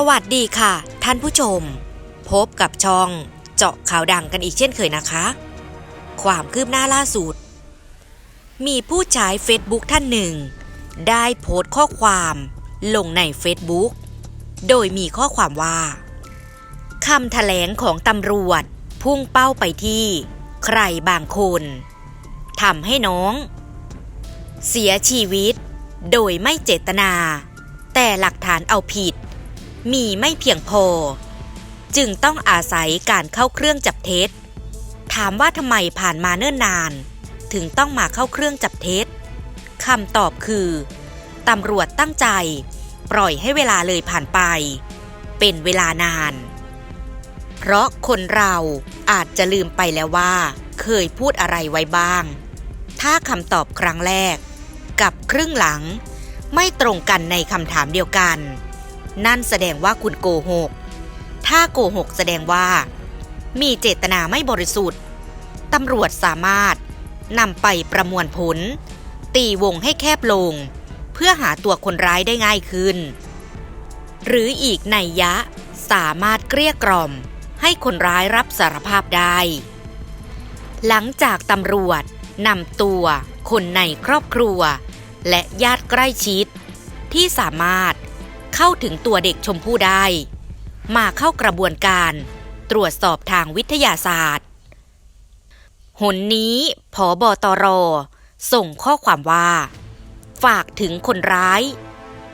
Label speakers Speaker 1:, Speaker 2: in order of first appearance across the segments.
Speaker 1: สวัสดีค่ะ ท่านผู้ชม พบกับช่องเจาะข่าวดังกันอีกเช่นเคยนะคะ ความคืบหน้าล่าสุด มีผู้ใช้เฟซบุ๊กท่านหนึ่ง ได้โพสต์ข้อความลงในเฟซบุ๊กโดยมีข้อความว่าคำแถลงของตำรวจพุ่งเป้าไปที่ ใครบางคนทำให้น้อง เสียชีวิต โดยไม่เจตนา แต่หลักฐานเอาผิด มีไม่เพียงพอ จึงต้องอาศัยการเข้าเครื่องจับเท็จ ถามว่าทำไมผ่านมาเนิ่นนาน ถึงต้องมาเข้าเครื่องจับเท็จคำตอบคือตำรวจตั้งใจ ปล่อยให้เวลาเลยผ่านไป เป็นเวลานาน เพราะคนเราอาจจะลืมไปแล้วว่า เคยพูดอะไรไว้บ้าง ถ้าคำตอบครั้งแรก กับครึ่งหลัง ไม่ตรงกันในคำถามเดียวกัน นั่นแสดงว่าคุณโกหก ถ้าโกหกแสดงว่า มีเจตนาไม่บริสุทธิ์ตำรวจสามารถนำไปประมวลผล ตีวงให้แคบลง เพื่อหาตัวคนร้ายได้ง่ายขึ้น หรืออีกในยะสามารถเกลี้ยกล่อม ให้คนร้ายรับสารภาพได้ หลังจากตำรวจนำตัวคนในครอบครัว และญาติใกล้ชิด ที่สามารถ เข้าถึงตัวเด็กชมพู่ได้ มาเข้ากระบวนการตรวจสอบทางวิทยาศาสตร์ หนนี้ผอบอตร ส่งข้อความว่า ฝากถึงคนร้าย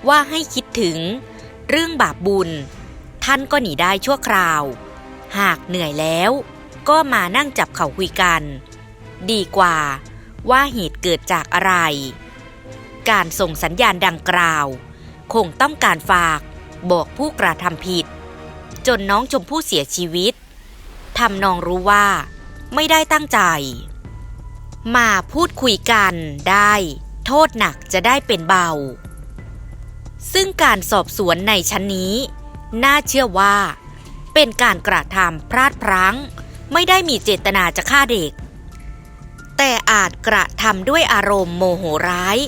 Speaker 1: ว่าให้คิดถึงเรื่องบาปบุญ ท่านก็หนีได้ชั่วคราว หากเหนื่อยแล้ว ก็มานั่งจับเข่าคุยกัน ดีกว่าว่าเหตุเกิดจากอะไร การส่งสัญญาณดังกล่าว คงต้องการฝาก บอกผู้กระทำผิด จนน้องชมพู่เสียชีวิตทำนองรู้ว่า ไม่ได้ตั้งใจ มาพูดคุยกันได้ โทษหนักจะได้เป็นเบา ซึ่งการสอบสวนในชั้นนี้ น่าเชื่อว่า เป็นการกระทำพลาดพลั้ง ไม่ได้มีเจตนาจะฆ่าเด็ก แต่อาจกระทำด้วยอารมณ์โมโหร้าย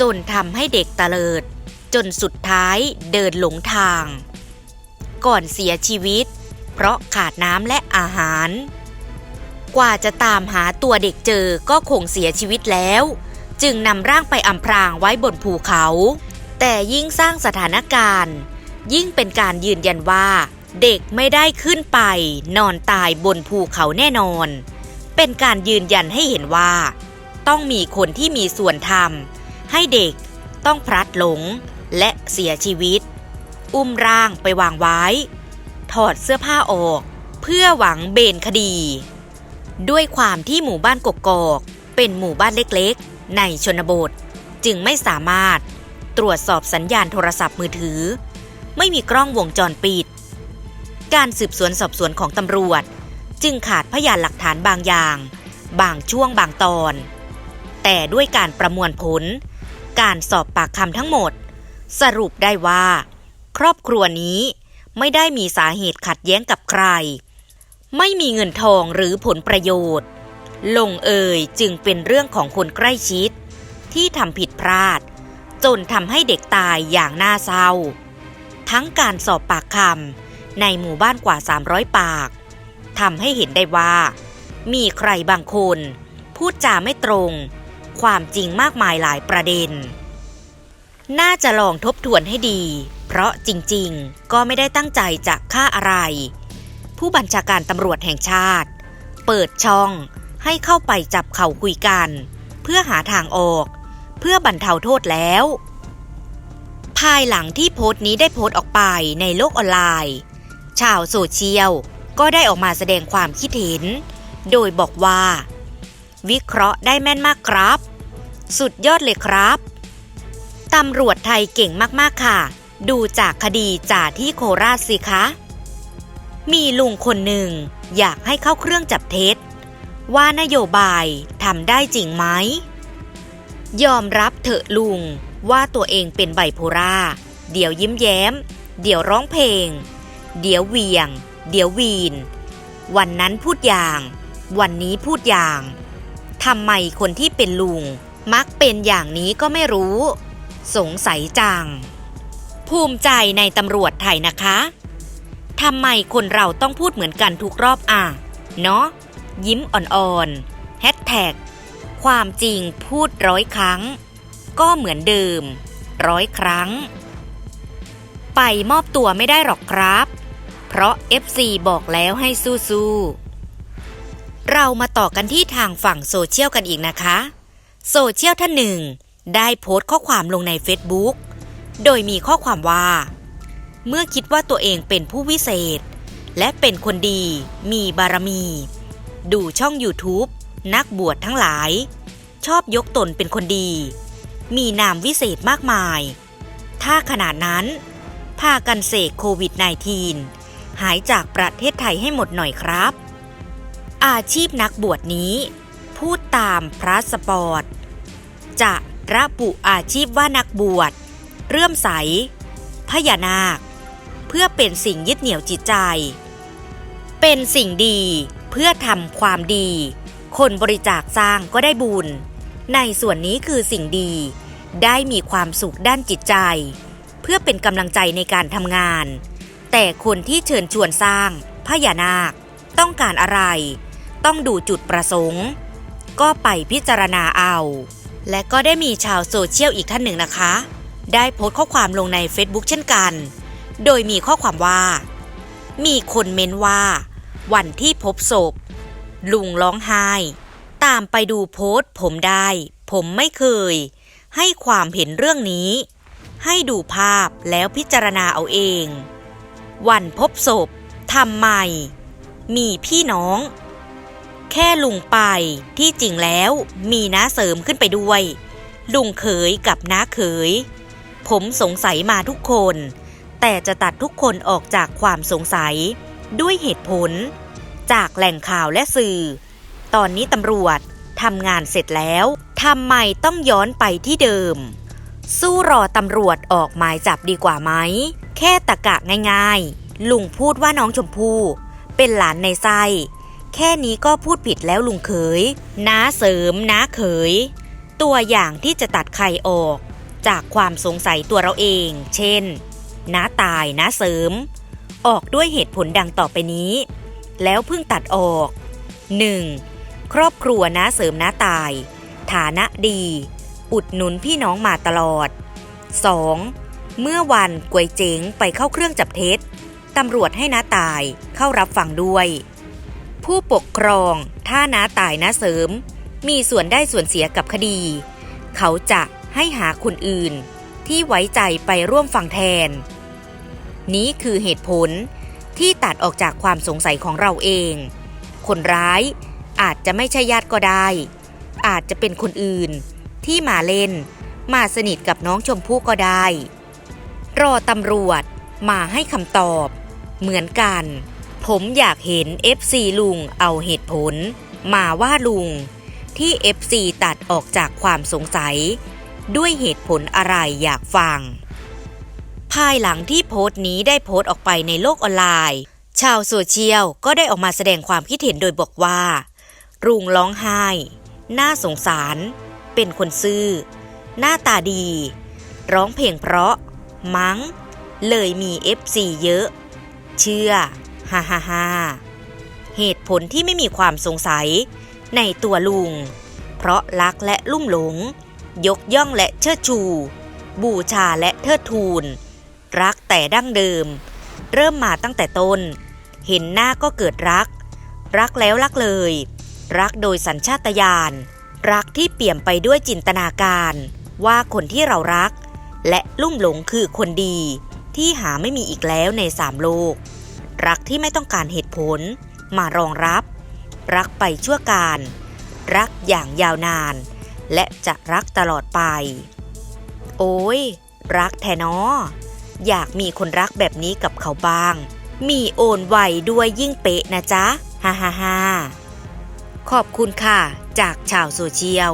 Speaker 1: จนทำให้เด็กตะเลิด จนสุดท้ายเดินหลงทาง ก่อนเสียชีวิต เพราะขาดน้ำและอาหาร กว่าจะตามหาตัวเด็กเจอก็คงเสียชีวิตแล้ว จึงนำร่างไปอำพรางไว้บนภูเขา แต่ยิ่งสร้างสถานการณ์ ยิ่งเป็นการยืนยันว่า เด็กไม่ได้ขึ้นไป นอนตายบนภูเขาแน่นอน เป็นการยืนยันให้เห็นว่า ต้องมีคนที่มีส่วนทำให้เด็กต้องพลัดหลง และเสียชีวิต อุ้มร่างไปวางไว้ ถอดเสื้อผ้าออก เพื่อหวังเบนคดี ด้วยความที่หมู่บ้านกกอก เป็นหมู่บ้านเล็กๆ ในชนบท จึงไม่สามารถตรวจสอบสัญญาณโทรศัพท์มือถือ ไม่มีกล้องวงจรปิด การสืบสวนสอบสวนของตำรวจ จึงขาดพยานหลักฐานบางอย่าง บางช่วงบางตอน แต่ด้วยการประมวลผล การสอบปากคำทั้งหมด สรุปได้ว่า ครอบครัวนี้ไม่ได้มีสาเหตุขัดแย้งกับใคร ไม่มีเงินทองหรือผลประโยชน์ ลงเอยจึงเป็นเรื่องของคนใกล้ชิด ที่ทำผิดพลาด จนทำให้เด็กตายอย่างน่าเศร้า ทั้งการสอบปากคำในหมู่บ้านกว่า 300 ปากทำให้เห็นได้ว่า มีใครบางคน พูดจาไม่ตรง ความจริงมากมายหลายประเด็น น่าจะลองทบทวนให้ดี เพราะจริงๆ ก็ไม่ได้ตั้งใจจะฆ่าอะไร ผู้บัญชาการตำรวจแห่งชาติ เปิดช่องให้เข้าไปจับเข่าคุยกัน เพื่อหาทางออก เพื่อบรรเทาโทษแล้ว ภายหลังที่โพสต์นี้ได้โพสต์ออกไปในโลกออนไลน์ ชาวโซเชียลก็ได้ออกมาแสดงความคิดเห็น โดยบอกว่า วิเคราะห์ได้แม่นมากครับ สุดยอดเลยครับ ตำรวจไทยเก่งมากๆค่ะ ดูจากคดีจ่าที่โคราชสิคะ มีลุงคนหนึ่ง อยากให้เข้าเครื่องจับเท็จ ว่านโยบายทำได้จริงไหม ยอมรับเถอะลุงว่าตัวเองเป็นไบโพล่าเดี๋ยวยิ้มแย้ม เดี๋ยวร้องเพลง เดี๋ยวเหวียง เดี๋ยววีน วันนั้นพูดอย่าง วันนี้พูดอย่างทำไมคนที่เป็นลุง มักเป็นอย่างนี้ก็ไม่รู้ สงสัยจัง ภูมิใจในตำรวจไทยนะคะทำไมคนเราต้องพูดเหมือนกันทุกรอบอะ เนาะยิ้มอ่อนๆแฮชแท็กความจริงพูดร้อยครั้ง ก็เหมือนเดิม ร้อยครั้ง ไปมอบตัวไม่ได้หรอกครับ เพราะ FC บอกแล้วให้สู้ๆเรามาต่อกันที่ทางฝั่งโซเชียลกันอีกนะคะ โซเชียลท่านหนึ่ง ได้โพสต์ข้อความลงใน Facebook โดยมีข้อความว่า เมื่อคิดว่าตัวเองเป็นผู้วิเศษ และเป็นคนดี มีบารมี ดูช่อง YouTube นักบวชทั้งหลาย ชอบยกตนเป็นคนดี มีนามวิเศษมากมาย ถ้าขนาดนั้น พากันเสกโควิด -19 หายจากประเทศไทยให้หมดหน่อยครับ อาชีพนักบวชนี้ พูดตามพระสปอร์ตจะ ระบุอาชีพว่านักบวช เรื่อมใส พญานาค เพื่อเป็นสิ่งยึดเหนี่ยวจิตใจ เป็นสิ่งดีเพื่อทำความดี คนบริจาคสร้างก็ได้บุญ ในส่วนนี้คือสิ่งดี ได้มีความสุขด้านจิตใจ เพื่อเป็นกำลังใจในการทำงาน แต่คนที่เชิญชวนสร้างพญานาค ต้องการอะไร ต้องดูจุดประสงค์ ก็ไปพิจารณาเอา และก็ได้มีชาวโซเชียลอีกท่านหนึ่งนะคะ ได้โพสต์ข้อความลงใน Facebook เช่นกัน โดยมีข้อความว่า มีคนเม้นว่า วันที่พบศพ ลุงร้องไห้ ตามไปดูโพสต์ผมได้ ผมไม่เคย ให้ความเห็นเรื่องนี้ ให้ดูภาพแล้วพิจารณาเอาเอง วันพบศพทำไม มีพี่น้อง แค่ลุงไป ที่จริงแล้วมีน้าเสริมขึ้นไปด้วย ลุงเขยกับน้าเขย ผมสงสัยมาทุกคน แต่จะตัดทุกคนออกจากความสงสัย ด้วยเหตุผล จากแหล่งข่าวและสื่อ ตอนนี้ตำรวจทำงานเสร็จแล้วทำไมต้องย้อนไปที่เดิม สู้รอตำรวจออกหมายจับดีกว่าไหม แค่ตะกะง่ายๆ ลุงพูดว่าน้องชมพู่เป็นหลานในไส้ แค่นี้ก็พูดผิดแล้วลุงเขยน้าเสริมน้าเขย ตัวอย่างที่จะตัดใครออก จากความสงสัยตัวเราเอง เช่น น้าตายน้าเสริม ออกด้วยเหตุผลดังต่อไปนี้ แล้วเพิ่งตัดออก 1. ครอบครัวน้าเสริมน้าตาย ฐานะดี อุดหนุนพี่น้องมาตลอด 2. เมื่อวันกวยเจ๋งไปเข้าเครื่องจับเท็จตำรวจให้น้าตายเข้ารับฟังด้วย ผู้ปกครอง ถ้าน้าตายน้าเสริม มีส่วนได้ส่วนเสียกับคดี เขาจะให้หาคนอื่น ที่ไว้ใจไปร่วมฟังแทน นี้คือเหตุผลที่ตัดออกจากความสงสัยของเราเอง คนร้ายอาจจะไม่ใช่ญาติก็ได้ อาจจะเป็นคนอื่น ที่มาเล่น มาสนิทกับน้องชมพู่ก็ได้ รอตำรวจมาให้คำตอบ เหมือนกัน ผมอยากเห็น FC ลุงเอาเหตุผล มาว่าลุง ที่ FC ตัดออกจากความสงสัย ด้วยเหตุผลอะไรอยากฟัง ภายหลังที่โพสต์นี้ได้โพสต์ออกไปในโลกออนไลน์ ชาวโซเชียลก็ได้ออกมาแสดงความคิดเห็นโดยบอกว่ารุงร้องไห้ น่าสงสาร เป็นคนซื่อ หน้าตาดี ร้องเพลงเพราะ มั้ง เลยมี FC เยอะ เชื่อ ฮ่าฮ่าฮ่าเหตุผลที่ไม่มีความสงสัย ในตัวลุง เพราะรักและลุ่มหลง ยกย่องและเชิดชู บูชาและเทิดทูน รักแต่ดั้งเดิม เริ่มมาตั้งแต่ต้น เห็นหน้าก็เกิดรัก รักแล้วรักเลย รักโดยสัญชาตญาณรักที่เปี่ยมไปด้วยจินตนาการ ว่าคนที่เรารัก และลุ่มหลงคือคนดี ที่หาไม่มีอีกแล้วในสามโลก รักที่ไม่ต้องการเหตุผล มารองรับ รักไปชั่วการ รักอย่างยาวนาน และจะรักตลอดไป โอ้ย รักแทนออยากมีคนรักแบบนี้กับเขาบ้าง มีโอนไวด้วยยิ่งเป๊ะนะจ๊ะ ฮ่าฮ่าฮ่าขอบคุณค่ะ จากชาวโซเชียล